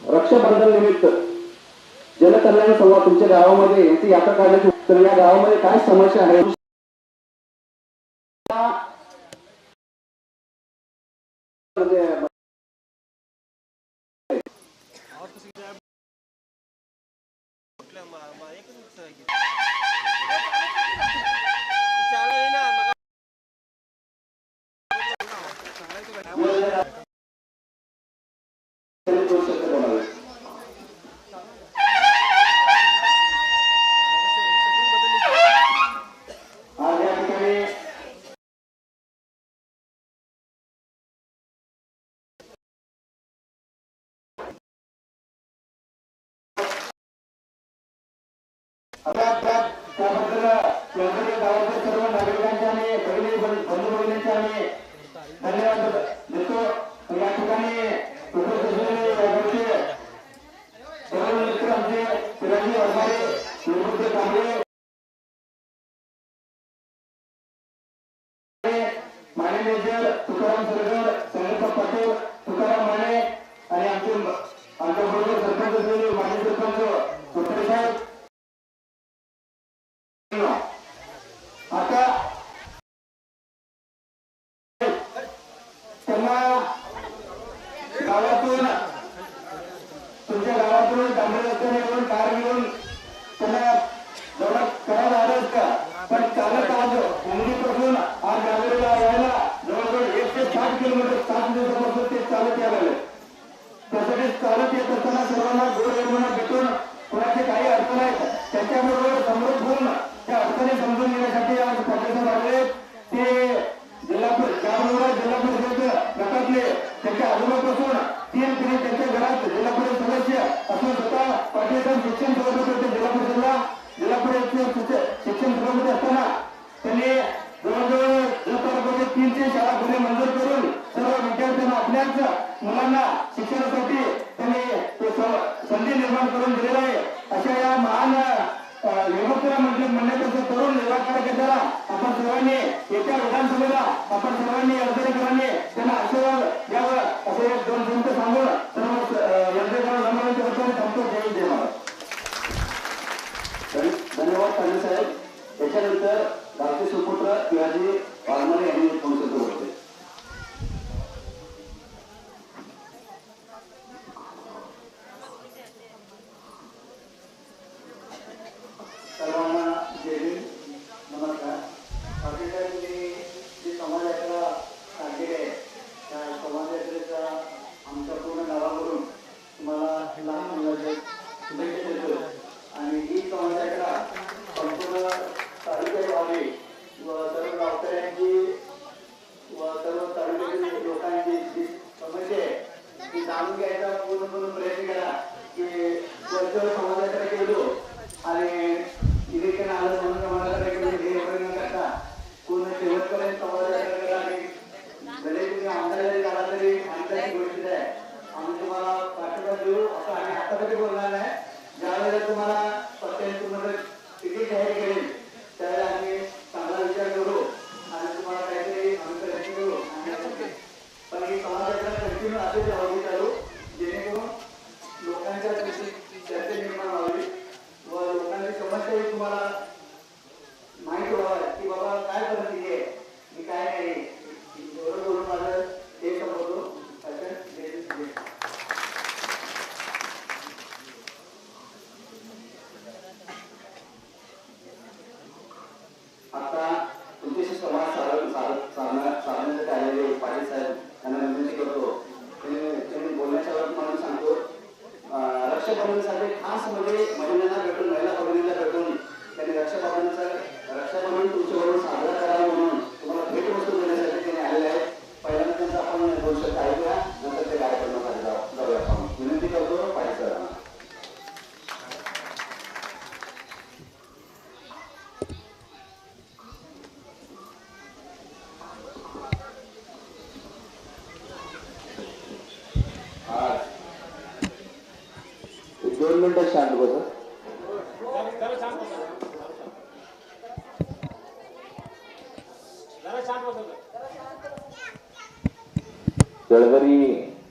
रक्षाबंधन निमित्त जनकल्याण सभा तुमच्या गावामध्ये यात्रा काढण्याची तर या गावामध्ये काय समस्या आहे? Bye-bye. मुलांना गोर गरिबांना भेटून कोणाचे काही अडचण आहेत त्याच्याबरोबर করুন নির্বাচন কেন্দ্রা माहिती व्हावं की बाबा काय करत आहे मी काय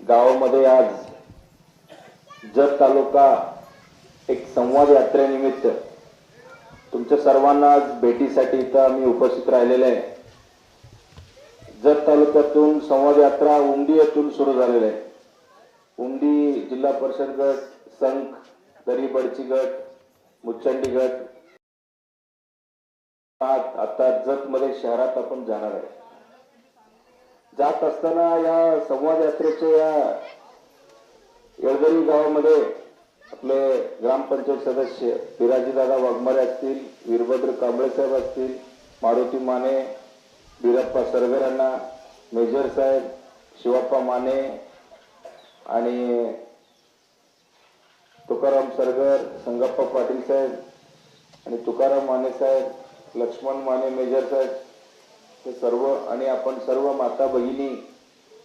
गावामध्ये आज जत तालुका एक संवाद यात्रेनिमित्त तुमच्या सर्वांना आज भेटीसाठी इथं आम्ही उपस्थित राहिलेले आहे. जत तालुक्यातून संवाद यात्रा उमडी येथून सुरू झालेली आहे. उमडी जिल्हा परिषद गट संख दरीबडची गट मुच्चंडी गट. आता जतमध्ये शहरात आपण जाणार आहे. जात असताना या संवाद यात्रेचे या येळदरी गावामध्ये आपले ग्रामपंचायत सदस्य दादा वाघमारे असतील वीरभद्र कांबळे साहेब असतील मारुती माने बिरप्पा सरगरांना मेजर साहेब शिवप्पा माने आणि तुकाराम सरगर संगप्पा पाटील साहेब आणि तुकाराम माने साहेब लक्ष्मण माने मेजर साहेब ते सर्व आणि आपण सर्व माता बहिणी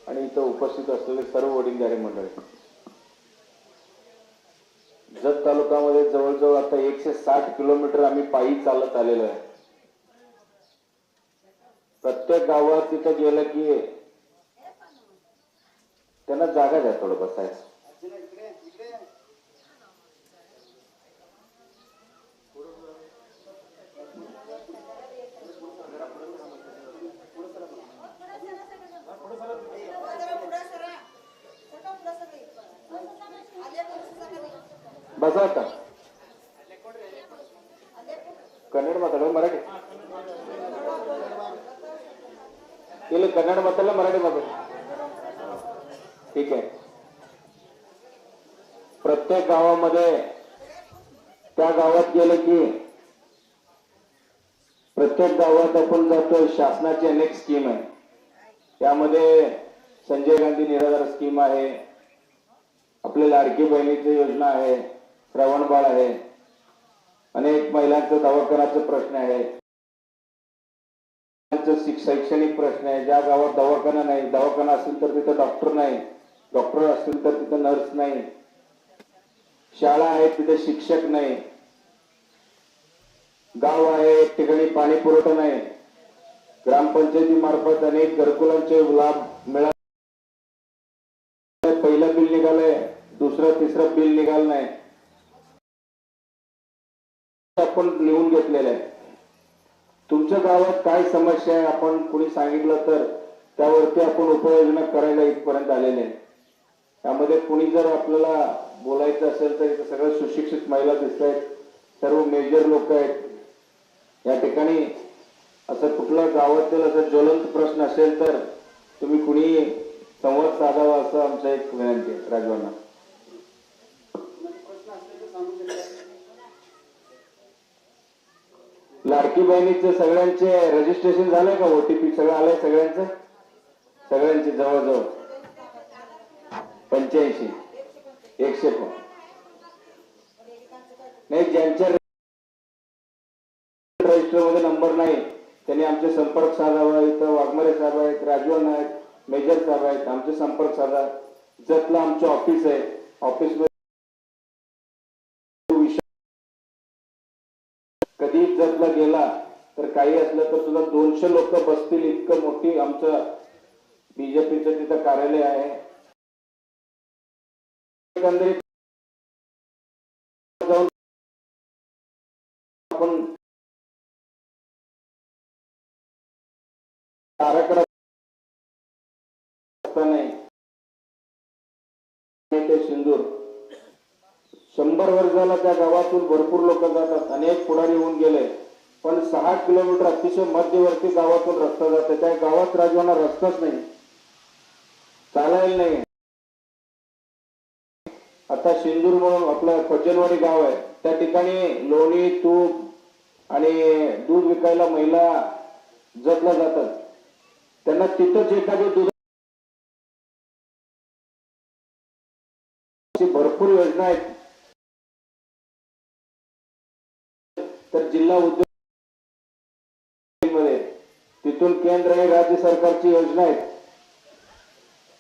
आणि इथं उपस्थित असलेले सर्व वडीलधारी मंडळी. जत तालुक्यामध्ये जवळजवळ आता एकशे साठ किलोमीटर आम्ही पायी चालत आलेलो आहे. प्रत्येक गावात तिथं गेलं की त्यांना जागा द्या थोडं बसायचं बसा आता ಕನ್ನಡ ಮಾತಾಡೋ ಮರಾಠಿ ಇಲ್ಲಿ ಕನ್ನಡ ಮಾತಾಡಲ್ಲ मराठी माताड ठीक आहे प्रत्येक गावामध्ये त्या गावात गेलं की प्रत्येक गावात आपण जातो शासनाची अनेक स्कीम आहे त्यामध्ये संजय गांधी निराधार स्कीम आहे आपल्या लाडकी बहिणीची योजना आहे श्रवणबाळ आहे. अनेक महिलांचं दवाखान्याचा प्रश्न आहे. शैक्षणिक प्रश्न आहे. ज्या गावात दवाखाना नाही दवाखाना असेल तर तिथं डॉक्टर नाही डॉक्टर असतील तर तिथं नर्स नाही. शाळा आहे तिथे शिक्षक नाही. गाव आहे एक ठिकाणी पाणी पुरवठा नाही. ग्रामपंचायती मार्फत अनेक घरकुलांचे लाभ मिळाले. पहिलं बिल निघालंय दुसरं तिसरं बिल निघालं नाही. आपण लिहून घेतलेलं आहे. तुमच्या गावात काय समस्या आहे? आपण कुणी सांगितलं तर त्यावरती आपण उपाययोजना करायला इथपर्यंत आलेले आहे. त्यामध्ये कुणी जर आपल्याला बोलायचं असेल तर इथं सगळं सुशिक्षित महिला दिसत आहेत. सर्व मेजर लोक आहेत. या ठिकाणी असं कुठल्या गावातील असं ज्वलंत प्रश्न असेल तर तुम्ही कुणी संवाद साधावा असं आमचं एक विनंती आहे. राजवांना लाडकी बहिणीचे सगळ्यांचे रजिस्ट्रेशन झालंय का? ओटीपी सगळं आलंय सगळ्यांचं? सगळ्यांचे जवळजवळ? पंच्याऐंशी. एकशे पण. नाही ज्यांच्या रजिस्टरमध्ये नंबर नाही त्यांनी आमचे संपर्क साधावा इथं. वाघमारे साहेब आहेत राजवन आहेत मेजर साहेब आहेत आमचे संपर्क साधा. जतला आमचे ऑफिस आहे. ऑफिस कधी गेला तर काही असलं तर सुद्धा दोनशे लोक बसतील इतकं मोठी आमचं बीजेपीचं तिथं कार्यालय आहे. एकंदरीत आपण ताराकडे नाही. ते सिंदूर. शंभर वर्षाला त्या गावातून भरपूर लोक जातात. अनेक पुढारी होऊन गेले. पण सहा किलोमीटर अतिशय मध्यवर्ती गावातून रस्ता जाते. त्या गावात राजवाना रस्ताच नाही. चालायला नाही. आता सिंदूर म्हणून आपलं खोजनवाडी गाव आहे. त्या ठिकाणी लोणी तूप आणि दूध विकायला महिला जपल्या जातात. त्यांना तिथंच एखादी दूध अशी भरपूर योजना आहेत. जिल्हा उद्योगमध्ये तिथून केंद्र आणि राज्य सरकारची योजना आहेत.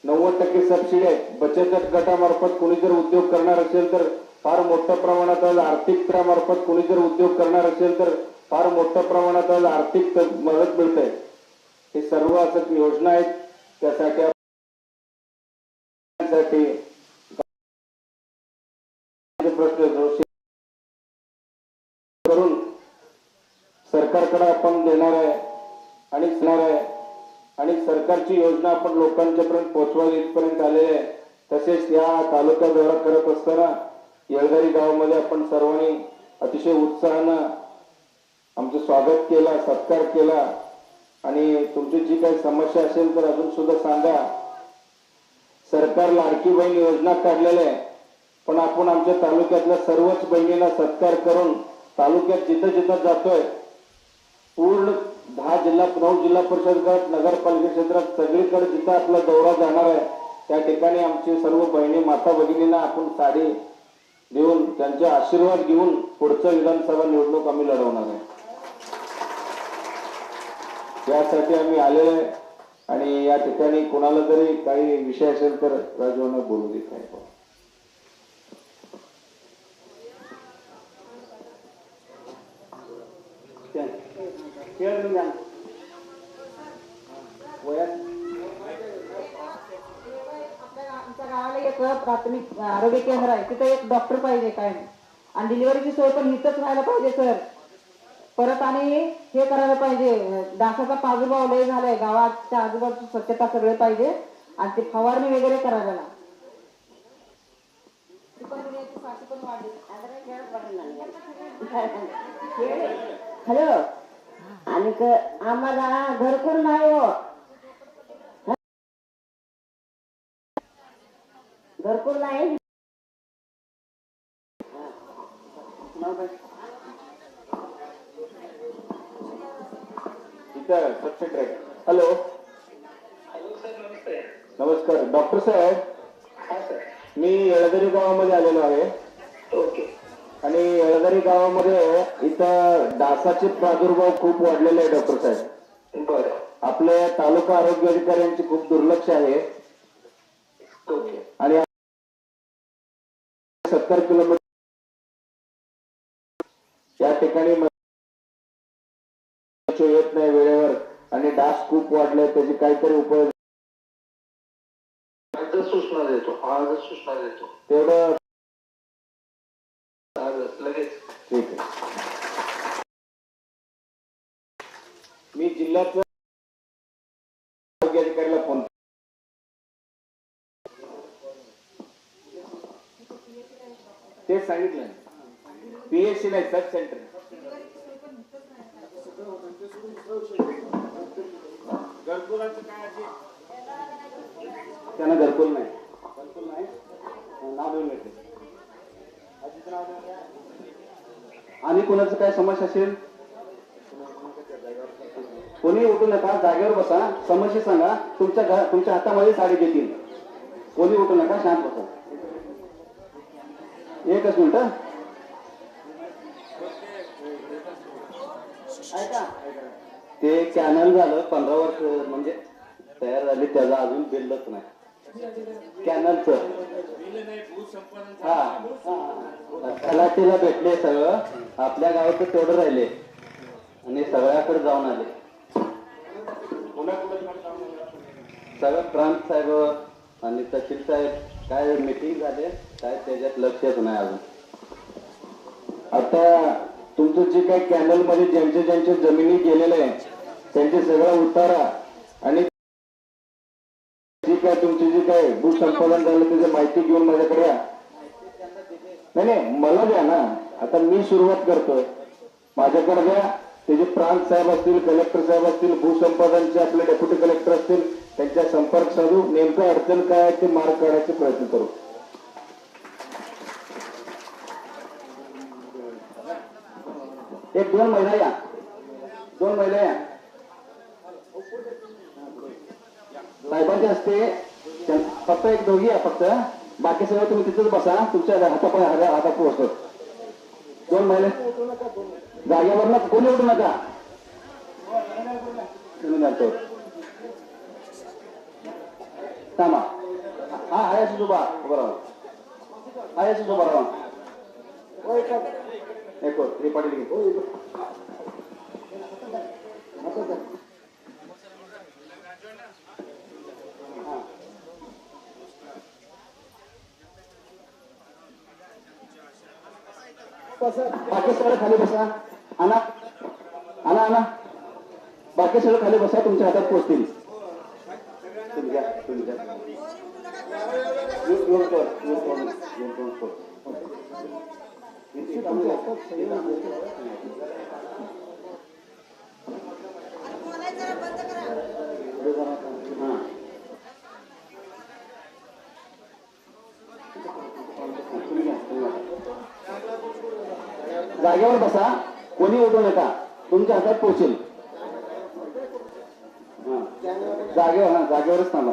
नव्वद टक्के सबसिडी आहेत. बचत गटामार्फत कोणी जर उद्योग करणार असेल तर फार मोठ्या प्रमाणात आज आर्थिक मार्फत कोणी जर उद्योग करणार असेल तर फार मोठ्या प्रमाणात आज आर्थिक त- मदत मिळते. हे सर्व असं योजना आहेत. त्यासाठी साठी प्रश्न करून सरकारकडे आपण देणार आहे आणि आहे आणि सरकारची योजना आपण लोकांच्या पर्यंत पोहोचवायला इथपर्यंत आलेले आहे. तसेच या तालुका दौरा करत असताना येळदारी गावामध्ये आपण सर्वांनी अतिशय उत्साहानं आमचं स्वागत केला सत्कार केला. आणि तुमची जी काही समस्या असेल तर अजून सुद्धा सांगा. सरकार लाडकी बहीण योजना काढलेल्या आहे. पण आपण आमच्या तालुक्यातल्या सर्वच बहिणींना सत्कार करून तालुक्यात जिथं जिथं जातोय पूर्ण दहा जिल्हा नऊ जिल्हा परिषद गट नगरपालिका क्षेत्रात सगळीकडे जिथं आपला दौरा जाणार आहे त्या ठिकाणी आमची सर्व बहिणी माता भगिनींना आपण साडी देऊन त्यांचे आशीर्वाद घेऊन पुढचं विधानसभा निवडणूक आम्ही लढवणार आहे. यासाठी आम्ही आलेलो आहे आणि या ठिकाणी कोणाला जरी काही विषय असेल तर राजवाना बोलू देत नाही आपल्या आमच्या प्राथमिक आरोग्य केंद्र आहे. तिथं एक डॉक्टर पाहिजे काय आणि डिलिव्हरीची सोय पण इथंच व्हायला पाहिजे सर परत आणि हे करायला पाहिजे डासाचा प्रादुर्भाव लय झालाय. गावाच्या आजूबाजू स्वच्छता सगळे पाहिजे. आणि ते फवारणी वगैरे करायला ना हॅलो? आणि आम्हाला घरकुल नाही हो. घरकुल नाही हॅलो नमस्कार. डॉक्टर साहेब. मी येळदरी गावामध्ये आलेलो आहे. आणि येळदरी गावामध्ये इथं डासाचे प्रादुर्भाव खूप वाढलेले आहे डॉक्टर साहेब. आपल्या तालुका आरोग्य अधिकाऱ्यांचे खूप दुर्लक्ष आहे. आणि सत्तर किलोमीटर या ठिकाणी येत नाही वेळेवर आणि डास खूप वाढले त्याचे काहीतरी उपाय आजच सूचना देतो आजच सूचना देतो. तेवढं लगेच. ठीक आहे. मी जिल्ह्यातल्या ते सांगितलं. पीएचसी नाही सब सेंटर त्यांना घरकुल नाही. घरकुल नाही. नाव देऊन येते आणि कोणाचं काय समस्या असेल? कोणी उठू नका जागेवर बसा. समस्या सांगा. तुमच्या घरा तुमच्या हातामध्ये साडी देतील. कोणी उठू नका शांत बसा. एकच मिनिट ते कॅनल झालं पंधरा वर्ष म्हणजे तयार झाली त्याचं अजून बिलच नाही. कॅनलचं हा. तलाठीला भेटले सगळं. आपल्या गावात तेवढं राहिले. आणि सगळ्याकडे जाऊन आले. सगळं प्रांत साहेब आणि तहसील साहेब काय मिटिंग झाले? काय त्याच्यात लक्षच नाही अजून. आता तुमचं जे काही कॅनलमध्ये ज्यांच्या ज्यांच्या जमिनी गेलेले आहे त्यांचे सगळा उतारा आणि जी काय तुमची जी काय भूसंपादन झालं त्याची माहिती घेऊन माझ्याकडे या. नाही नाही मला द्या ना. आता मी सुरुवात करतोय. माझ्याकडे द्या. त्याचे प्रांत साहेब असतील कलेक्टर साहेब असतील भूसंपादनचे आपले डेप्युटी कलेक्टर असतील त्यांचा संपर्क साधू नेमकं अडचण काय आहे ते मार्ग काढायचे प्रयत्न करू. एक दोन महिला या. दोन महिला या. साहेबांचे असते फक्त एक दोघी या फक्त. बाकी सगळं तुम्ही तिथेच बसा. तुमच्या हातापाय हातात पोहोचतो दोन महिने. जागेवर ना कोणी उठू नका. Tama. Ha, ayah susu bar, berapa? Ayah susu berapa? Oh ikut, ikut. Report lagi. Oh ikut. Masuk dah. बाकी सगळं खाली बसा आणा आणा आणा बाकी सगळं खाली बसा तुमच्या हातात पोचतील जागेवर बसा. कोणी उठू नका. तुमच्या हातात पोचेल जागेवर हा जागेवरच थांबा.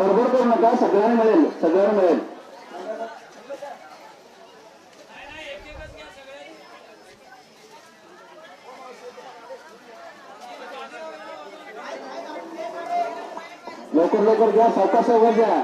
बरोबर करू नका सगळ्यांना मिळेल सगळ्यांना मिळेल. लवकर लवकर द्या सावकाश द्या.